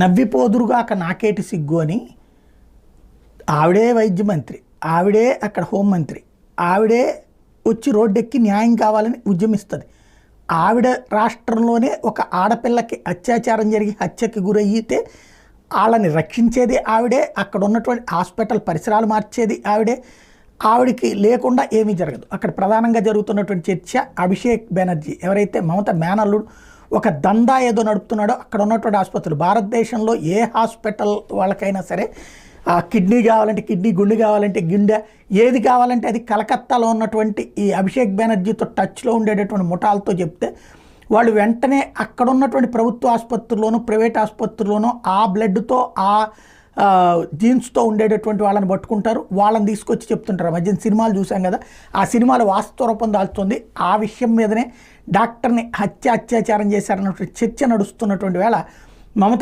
నవ్విపోదురుగాక నాకేటి సిగ్గు అని ఆవిడే వైద్య మంత్రి ఆవిడే అక్కడ హోంమంత్రి ఆవిడే వచ్చి రోడ్డెక్కి న్యాయం కావాలని ఉద్యమిస్తుంది. ఆవిడ రాష్ట్రంలోనే ఒక ఆడపిల్లకి అత్యాచారం జరిగి హత్యకి గురయ్యితే వాళ్ళని రక్షించేది ఆవిడే అక్కడ ఉన్నటువంటి హాస్పిటల్ పరిసరాలు మార్చేది ఆవిడే. ఆవిడికి లేకుండా ఏమీ జరగదు. అక్కడ ప్రధానంగా జరుగుతున్నటువంటి చర్చ అభిషేక్ బెనర్జీ. ఎవరైతే మమత మేనల్లుడు ఒక దందా ఏదో నడుపుతున్నాడో అక్కడ ఉన్నటువంటి ఆసుపత్రులు. భారతదేశంలో ఏ హాస్పిటల్ వాళ్ళకైనా సరే ఆ కిడ్నీ కావాలంటే కిడ్నీ గుండె కావాలంటే గుండె ఏది కావాలంటే అది కలకత్తాలో ఉన్నటువంటి ఈ అభిషేక్ బెనర్జీతో టచ్లో ఉండేటటువంటి ముఠాలతో చెప్తే వాళ్ళు వెంటనే అక్కడ ఉన్నటువంటి ప్రభుత్వ ఆసుపత్రుల్లోనూ ప్రైవేట్ ఆసుపత్రుల్లోనూ ఆ బ్లడ్తో ఆ, జీన్స్తో ఉండేటటువంటి వాళ్ళని పట్టుకుంటారు. వాళ్ళని తీసుకొచ్చి చెప్తుంటారు. మధ్యన సినిమాలు చూసాం కదా. ఆ సినిమాలు వాస్తవ రూపం దాల్చుతుంది ఆ విషయం మీదనే డాక్టర్ని హత్య అత్యాచారం చేశారన్నటువంటి చర్చ నడుస్తున్నటువంటి వేళ మమతా